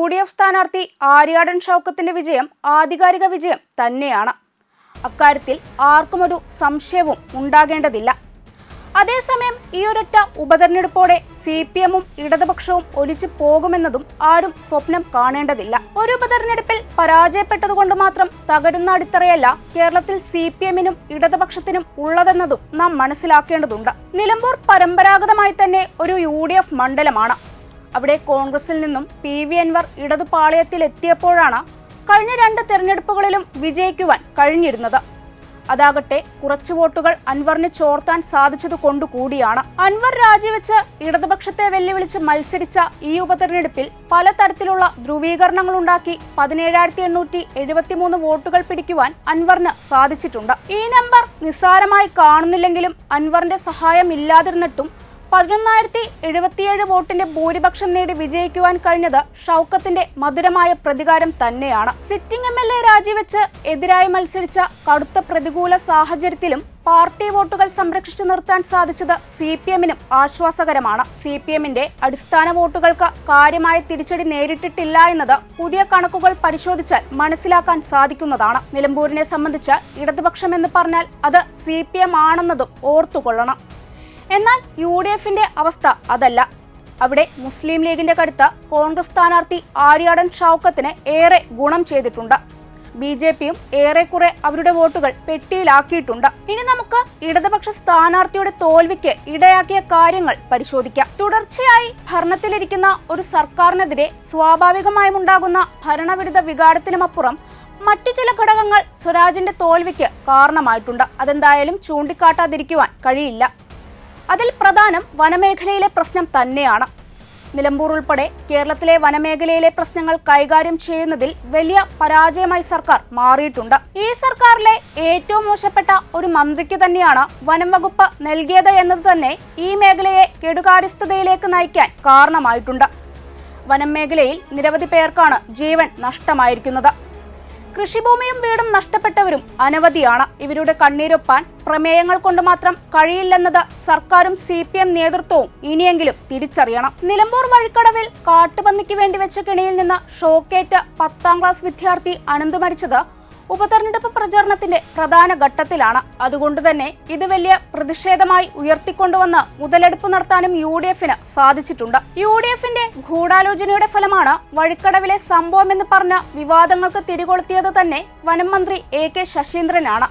U D F സ്ഥാനാർത്ഥി ആര്യാടൻ ഷൗക്കത്തിന്റെ വിജയം ആധികാരിക വിജയം തന്നെയാണ്. അക്കാര്യത്തിൽ ആർക്കുമൊരു സംശയവും ഉണ്ടാകേണ്ടതില്ല. അതേസമയം ഈ ഒരൊറ്റ ഉപതെരഞ്ഞെടുപ്പോടെ സി പി എമ്മും ഇടതുപക്ഷവും ഒലിച്ചു പോകുമെന്നതും ആരും സ്വപ്നം കാണേണ്ടതില്ല. ഒരു ഉപതെരഞ്ഞെടുപ്പിൽ പരാജയപ്പെട്ടതുകൊണ്ട് മാത്രം തകരുന്ന അടിത്തറയല്ല കേരളത്തിൽ സി പി എമ്മിനും ഇടതുപക്ഷത്തിനും ഉള്ളതെന്നതും നാം മനസ്സിലാക്കേണ്ടതുണ്ട്. നിലമ്പൂർ പരമ്പരാഗതമായി തന്നെ ഒരു യു മണ്ഡലമാണ്. അവിടെ കോൺഗ്രസിൽ നിന്നും പി വി അൻവർ ഇടതു പാളയത്തിൽ എത്തിയപ്പോഴാണ് കഴിഞ്ഞ രണ്ട് തെരഞ്ഞെടുപ്പുകളിലും വിജയിക്കുവാൻ കഴിഞ്ഞിരുന്നത്. അതാകട്ടെ കുറച്ചു വോട്ടുകൾ അൻവറിന് ചോർത്താൻ സാധിച്ചത് കൊണ്ടുകൂടിയാണ്. അൻവർ രാജിവെച്ച് ഇടതുപക്ഷത്തെ വെല്ലുവിളിച്ച് മത്സരിച്ച ഈ ഉപതെരഞ്ഞെടുപ്പിൽ പലതരത്തിലുള്ള ധ്രുവീകരണങ്ങളുണ്ടാക്കി പതിനേഴായിരത്തി എണ്ണൂറ്റി എഴുപത്തിമൂന്ന് വോട്ടുകൾ പിടിക്കുവാൻ അൻവറിന് സാധിച്ചിട്ടുണ്ട്. ഈ നമ്പർ നിസ്സാരമായി കാണുന്നില്ലെങ്കിലും അൻവറിന്റെ സഹായം ഇല്ലാതിരുന്നിട്ടും പതിനൊന്നായിരത്തി എഴുപത്തിയേഴ് വോട്ടിന്റെ ഭൂരിപക്ഷം നേടി വിജയിക്കുവാൻ കഴിഞ്ഞത് ഷൗക്കത്തിന്റെ മധുരമായ പ്രതികാരം തന്നെയാണ്. സിറ്റിംഗ് എം എൽ എ രാജിവെച്ച് എതിരായി മത്സരിച്ച കടുത്ത പ്രതികൂല സാഹചര്യത്തിലും പാർട്ടി വോട്ടുകൾ സംരക്ഷിച്ചു നിർത്താൻ സാധിച്ചത് സി പി എമ്മിനും ആശ്വാസകരമാണ്. സി പി എമ്മിന്റെ അടിസ്ഥാന വോട്ടുകൾക്ക് കാര്യമായ തിരിച്ചടി നേരിട്ടിട്ടില്ല എന്നത് പുതിയ കണക്കുകൾ പരിശോധിച്ചാൽ മനസ്സിലാക്കാൻ സാധിക്കുന്നതാണ്. നിലമ്പൂരിനെ സംബന്ധിച്ച് ഇടതുപക്ഷം എന്ന് പറഞ്ഞാൽ അത് സി പി എം ആണെന്നതും ഓർത്തുകൊള്ളണം. എന്നാൽ യു ഡി എഫിന്റെ അവസ്ഥ അതല്ല. അവിടെ മുസ്ലിം ലീഗിന്റെ കടുത്ത കോൺഗ്രസ് സ്ഥാനാർത്ഥി ആര്യാടൻ ഷൗക്കത്തിന് ഏറെ ഗുണം ചെയ്തിട്ടുണ്ട്. ബി ജെ പിയും ഏറെക്കുറെ അവരുടെ വോട്ടുകൾ പെട്ടിയിലാക്കിയിട്ടുണ്ട്. ഇനി നമുക്ക് ഇടതുപക്ഷ സ്ഥാനാർത്ഥിയുടെ തോൽവിക്ക് ഇടയാക്കിയ കാര്യങ്ങൾ പരിശോധിക്കാം. തുടർച്ചയായി ഭരണത്തിലിരിക്കുന്ന ഒരു സർക്കാരിനെതിരെ സ്വാഭാവികമായും ഉണ്ടാകുന്ന ഭരണവിരുദ്ധ വികാരത്തിനുമപ്പുറം മറ്റു ചില ഘടകങ്ങൾ സ്വരാജിന്റെ തോൽവിക്ക് കാരണമായിട്ടുണ്ട്. അതെന്തായാലും ചൂണ്ടിക്കാട്ടാതിരിക്കുവാൻ കഴിയില്ല. അതിൽ പ്രധാനം വനമേഖലയിലെ പ്രശ്നം തന്നെയാണ്. നിലമ്പൂർ ഉൾപ്പെടെ കേരളത്തിലെ വനമേഖലയിലെ പ്രശ്നങ്ങൾ കൈകാര്യം ചെയ്യുന്നതിൽ വലിയ പരാജയമായി സർക്കാർ മാറിയിട്ടുണ്ട്. ഈ സർക്കാരിലെ ഏറ്റവും മോശപ്പെട്ട ഒരു മന്ത്രിക്ക് തന്നെയാണ് വനം വകുപ്പ് നൽകിയത് എന്നത് തന്നെ ഈ മേഖലയെ കെടുകാര്യസ്ഥതയിലേക്ക് നയിക്കാൻ കാരണമായിട്ടുണ്ട്. വനം മേഖലയിൽ നിരവധി പേർക്കാണ് ജീവൻ നഷ്ടമായിരിക്കുന്നത്. കൃഷിഭൂമിയും വീടും നഷ്ടപ്പെട്ടവരും അനവധിയാണ്. ഇവരുടെ കണ്ണീരൊപ്പാൻ പ്രമേയങ്ങൾ കൊണ്ട് മാത്രം കഴിയില്ലെന്നത് സർക്കാരും സി പി എം നേതൃത്വവും ഇനിയെങ്കിലും തിരിച്ചറിയണം. നിലമ്പൂർ വഴിക്കടവിൽ കാട്ടുപന്നിക്ക് വേണ്ടി വെച്ച കിണിയിൽ നിന്ന് ഷോക്കേറ്റ് പത്താം ക്ലാസ് വിദ്യാർത്ഥി അനന്തു മരിച്ചത് ഉപതെരഞ്ഞെടുപ്പ് പ്രചാരണത്തിന്റെ പ്രധാന ഘട്ടത്തിലാണ്. അതുകൊണ്ട് തന്നെ ഇത് വലിയ പ്രതിഷേധമായി ഉയർത്തിക്കൊണ്ടുവന്ന് മുതലെടുപ്പ് നടത്താനും യു ഡി എഫിന് സാധിച്ചിട്ടുണ്ട്. യു ഡി എഫിന്റെ ഗൂഢാലോചനയുടെ ഫലമാണ് വഴിക്കടവിലെ സംഭവമെന്ന് പറഞ്ഞ വിവാദങ്ങൾക്ക് തിരികൊളുത്തിയത് തന്നെ വനം മന്ത്രി എ കെ ശശീന്ദ്രനാണ്.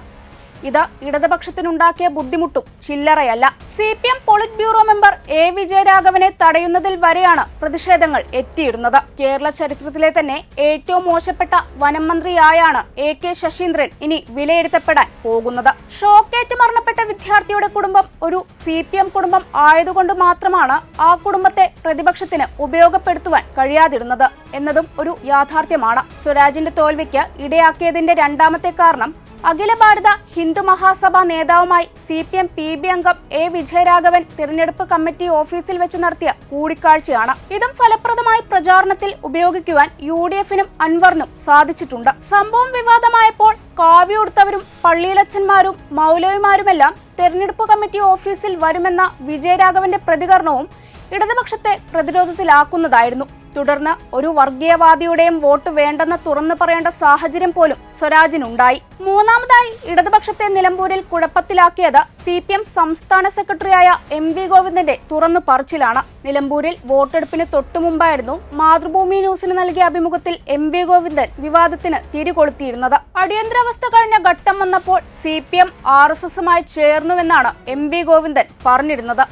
ഇത് ഇടതുപക്ഷത്തിനുണ്ടാക്കിയ ബുദ്ധിമുട്ടും ചില്ലറയല്ല. C P M politburo member A വിജയരാഘവനെ തടയുന്നതിൽ വരെയാണ് പ്രതിഷേധങ്ങൾ എത്തിയിരുന്നത്. കേരള ചരിത്രത്തിലെ തന്നെ ഏറ്റവും മോശപ്പെട്ട വനം മന്ത്രിയായാണ് എ കെ ശശീന്ദ്രൻ ഇനി വിലയിരുത്തപ്പെടാൻ പോകുന്നത്. ഷോക്കേറ്റ് മരണപ്പെട്ട വിദ്യാർത്ഥിയുടെ കുടുംബം ഒരു സി പി എം കുടുംബം ആയതുകൊണ്ട് മാത്രമാണ് ആ കുടുംബത്തെ പ്രതിപക്ഷത്തിന് ഉപയോഗപ്പെടുത്തുവാൻ കഴിയാതിരുന്നത് എന്നതും ഒരു യാഥാർത്ഥ്യമാണ്. സ്വരാജിന്റെ തോൽവിക്ക് ഇടയാക്കിയതിന്റെ രണ്ടാമത്തെ കാരണം Akhila Bharata Hindu Mahasabha നേതാവുമായി C P M P B അംഗം എ വിജയരാഘവൻ തിരഞ്ഞെടുപ്പ് കമ്മിറ്റി ഓഫീസിൽ വെച്ച് നടത്തിയ കൂടിക്കാഴ്ചയാണ്. ഇതും ഫലപ്രദമായി പ്രചാരണത്തിൽ ഉപയോഗിക്കുവാൻ യു ഡി എഫിനും അൻവറിനും സാധിച്ചിട്ടുണ്ട്. സംഭവം വിവാദമായപ്പോൾ കാവ്യുടുത്തവരും പള്ളിയിലച്ചന്മാരും മൗലവിമാരുമെല്ലാം തെരഞ്ഞെടുപ്പ് കമ്മിറ്റി ഓഫീസിൽ വരുമെന്ന വിജയരാഘവന്റെ പ്രതികരണവും ഇടതുപക്ഷത്തെ പ്രതിരോധത്തിലാക്കുന്നതായിരുന്നു. തുടർന്ന് ഒരു വർഗീയവാദിയുടെയും വോട്ട് വേണ്ടെന്ന് തുറന്നു പറയേണ്ട സാഹചര്യം പോലും സ്വരാജിനുണ്ടായി. മൂന്നാമതായി ഇടതുപക്ഷത്തെ നിലമ്പൂരിൽ കുഴപ്പത്തിലാക്കിയത് സി പി എം സംസ്ഥാന സെക്രട്ടറിയായ എം വി ഗോവിന്ദന്റെ തുറന്നു പറച്ചിലാണ്. നിലമ്പൂരിൽ വോട്ടെടുപ്പിന് തൊട്ടുമുമ്പായിരുന്നു മാതൃഭൂമി ന്യൂസിന് നൽകിയ അഭിമുഖത്തിൽ എം വി ഗോവിന്ദൻ വിവാദത്തിന് തിരികൊളുത്തിയിരുന്നത് അടിയന്തരാവസ്ഥ കഴിഞ്ഞ ഘട്ടം വന്നപ്പോൾ C P M R S എസുമായി ചേർന്നുവെന്നാണ് എം വി ഗോവിന്ദൻ പറഞ്ഞിരുന്നത്.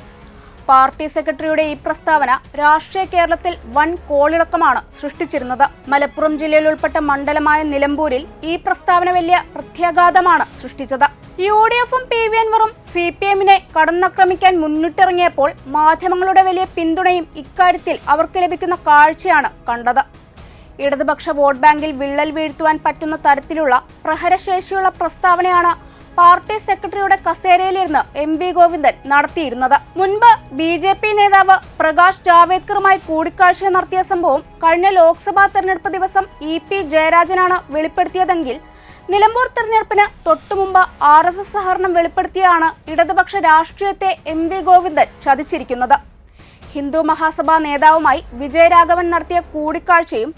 പാർട്ടി സെക്രട്ടറിയുടെ ഈ പ്രസ്താവന രാഷ്ട്രീയ കേരളത്തിൽ വൻ കോളിളക്കമാണ് സൃഷ്ടിച്ചിരുന്നത്. മലപ്പുറം ജില്ലയിൽ ഉൾപ്പെട്ട മണ്ഡലമായ നിലമ്പൂരിൽ ഈ പ്രസ്താവന വലിയ പ്രത്യാഘാതമാണ് സൃഷ്ടിച്ചത്. യു ഡി എഫും പി വി എൻവറും സി പി എമ്മിനെ കടന്നാക്രമിക്കാൻ മുന്നിട്ടിറങ്ങിയപ്പോൾ മാധ്യമങ്ങളുടെ വലിയ പിന്തുണയും ഇക്കാര്യത്തിൽ അവർക്ക് ലഭിക്കുന്ന കാഴ്ചയാണ് കണ്ടത്. ഇടതുപക്ഷ വോട്ട് ബാങ്കിൽ വിള്ളൽ വീഴ്ത്തുവാൻ പറ്റുന്ന തരത്തിലുള്ള പ്രഹരശേഷിയുള്ള പ്രസ്താവനയാണ് പാർട്ടി സെക്രട്ടറിയുടെ കസേരയിലിരുന്ന് എം വി ഗോവിന്ദൻ നടത്തിയിരുന്നത്. മുൻപ് ബി ജെ പി നേതാവ് പ്രകാശ് ജാവേദ്കറുമായി കൂടിക്കാഴ്ച നടത്തിയ സംഭവം കഴിഞ്ഞ ലോക്സഭാ തെരഞ്ഞെടുപ്പ് ദിവസം ഇ പി ജയരാജനാണ് വെളിപ്പെടുത്തിയതെങ്കിൽ നിലമ്പൂർ തെരഞ്ഞെടുപ്പിന് തൊട്ടുമുമ്പ് ആർ എസ് എസ് സഹകരണം വെളിപ്പെടുത്തിയാണ് ഇടതുപക്ഷ രാഷ്ട്രീയത്തെ എം വി ഗോവിന്ദൻ ചതിച്ചിരിക്കുന്നത്. ഹിന്ദു മഹാസഭാ നേതാവുമായി വിജയരാഘവൻ നടത്തിയ കൂടിക്കാഴ്ചയും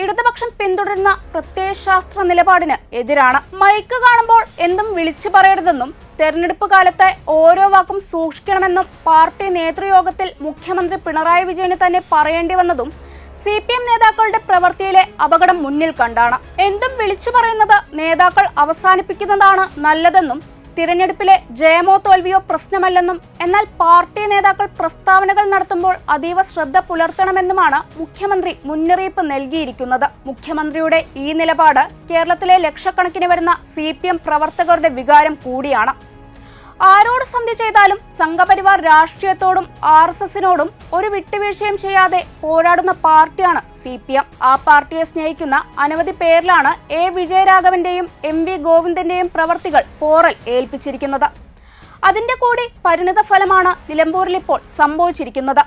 ഇടതുപക്ഷം പിന്തുടരുന്ന പ്രത്യയശാസ്ത്ര നിലപാടിന് എതിരാണ്. മൈക്ക് കാണുമ്പോൾ എന്തും വിളിച്ചു പറയരുതെന്നും തെരഞ്ഞെടുപ്പ് കാലത്തെ ഓരോ വാക്കും സൂക്ഷിക്കണമെന്നും പാർട്ടി നേതൃയോഗത്തിൽ മുഖ്യമന്ത്രി പിണറായി വിജയന് തന്നെ പറയേണ്ടി വന്നതും സി പി എം നേതാക്കളുടെ പ്രവൃത്തിയിലെ അപകടം മുന്നിൽ കണ്ടാണ്. എന്തും വിളിച്ചു പറയുന്നത് നേതാക്കൾ അവസാനിപ്പിക്കുന്നതാണ് നല്ലതെന്നും തിരഞ്ഞെടുപ്പിലെ ജയമോ തോൽവിയോ പ്രശ്നമല്ലെന്നും എന്നാൽ പാർട്ടി നേതാക്കൾ പ്രസ്താവനകൾ നടത്തുമ്പോൾ അതീവ ശ്രദ്ധ പുലർത്തണമെന്നുമാണ് മുഖ്യമന്ത്രി മുന്നറിയിപ്പ് നൽകിയിരിക്കുന്നത്. മുഖ്യമന്ത്രിയുടെ ഈ നിലപാട് കേരളത്തിലെ ലക്ഷക്കണക്കിന് വരുന്ന സി പ്രവർത്തകരുടെ വികാരം കൂടിയാണ്. ആരോട് സന്ധി ചെയ്താലും സംഘപരിവാർ രാഷ്ട്രീയത്തോടും ആർ എസ് എസിനോടും ഒരു വിട്ടുവീഴ്ചയും ചെയ്യാതെ പോരാടുന്ന പാർട്ടിയാണ് സി പി എം. ആ പാർട്ടിയെ സ്നേഹിക്കുന്ന അനവധി പേരിലാണ് എ വിജയരാഘവന്റെയും എം വി ഗോവിന്ദന്റെയും പ്രവർത്തികൾ പോറൽ ഏൽപ്പിച്ചിരിക്കുന്നത്. അതിന്റെ കൂടി പരിണിത ഫലമാണ് നിലമ്പൂരിൽ ഇപ്പോൾ സംഭവിച്ചിരിക്കുന്നത്.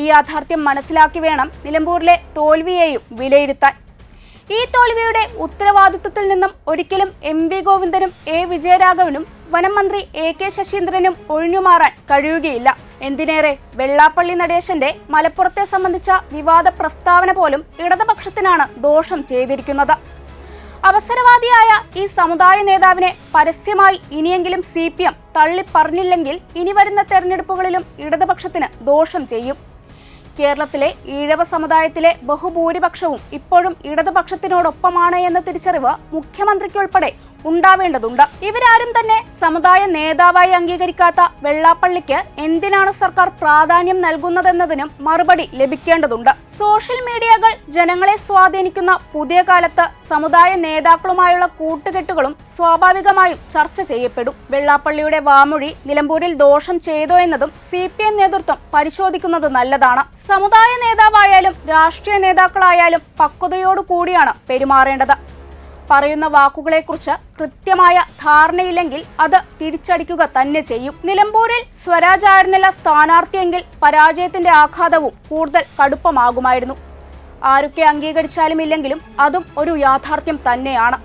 ഈ യാഥാർത്ഥ്യം മനസ്സിലാക്കി വേണം നിലമ്പൂരിലെ തോൽവിയെയും വിലയിരുത്താൻ. ഈ തോൽവിയുടെ ഉത്തരവാദിത്വത്തിൽ നിന്നും ഒരിക്കലും എം വി ഗോവിന്ദനും എ വിജയരാഘവനും വനം മന്ത്രി എ കെ ശശീന്ദ്രനും ഒഴിഞ്ഞുമാറാൻ കഴിയുകയില്ല. എന്തിനേറെ വെള്ളാപ്പള്ളി നടേശന്റെ മലപ്പുറത്തെ സംബന്ധിച്ച വിവാദ പ്രസ്താവന പോലും ഇടതുപക്ഷത്തിനാണ് ദോഷം ചെയ്തിരിക്കുന്നത്. അവസരവാദിയായ ഈ സമുദായ നേതാവിനെ പരസ്യമായി ഇനിയെങ്കിലും സി പി എം തള്ളിപ്പറഞ്ഞില്ലെങ്കിൽ ഇനി വരുന്ന തെരഞ്ഞെടുപ്പുകളിലും ഇടതുപക്ഷത്തിന് ദോഷം ചെയ്യും. കേരളത്തിലെ ഈഴവ സമുദായത്തിലെ ബഹുഭൂരിപക്ഷവും ഇപ്പോഴും ഇടതുപക്ഷത്തിനോടൊപ്പമാണ് എന്ന തിരിച്ചറിവ് മുഖ്യമന്ത്രിക്കുൾപ്പെടെ ഉണ്ടാവേണ്ടതുണ്ട്. ഇവരാരും തന്നെ സമുദായ നേതാവായി അംഗീകരിക്കാത്ത വെള്ളാപ്പള്ളിക്ക് എന്തിനാണ് സർക്കാർ പ്രാധാന്യം നൽകുന്നതെന്നതിനും മറുപടി ലഭിക്കേണ്ടതുണ്ട്. സോഷ്യൽ മീഡിയകൾ ജനങ്ങളെ സ്വാധീനിക്കുന്ന പുതിയ കാലത്ത് സമുദായ നേതാക്കളുമായുള്ള കൂട്ടുകെട്ടുകളും സ്വാഭാവികമായും ചർച്ച ചെയ്യപ്പെടും. വെള്ളാപ്പള്ളിയുടെ വാമൊഴി നിലമ്പൂരിൽ ദോഷം ചെയ്തോ എന്നതും സി പി എം നേതൃത്വം പരിശോധിക്കുന്നത് നല്ലതാണ്. സമുദായ നേതാവായാലും രാഷ്ട്രീയ നേതാക്കളായാലും പക്വതയോടു കൂടിയാണ് പെരുമാറേണ്ടത്. പറയുന്ന വാക്കുകളെക്കുറിച്ച് കൃത്യമായ ധാരണയില്ലെങ്കിൽ അത് തിരിച്ചടിക്കുക തന്നെ ചെയ്യും. നിലമ്പൂരിൽ സ്വരാജ് ആയിരുന്നില്ല സ്ഥാനാർത്ഥിയെങ്കിൽ പരാജയത്തിന്റെ ആഘാതവും കൂടുതൽ കടുപ്പമാകുമായിരുന്നു. ആരൊക്കെ അംഗീകരിച്ചാലും ഇല്ലെങ്കിലും അതും ഒരു യാഥാർത്ഥ്യം തന്നെയാണ്.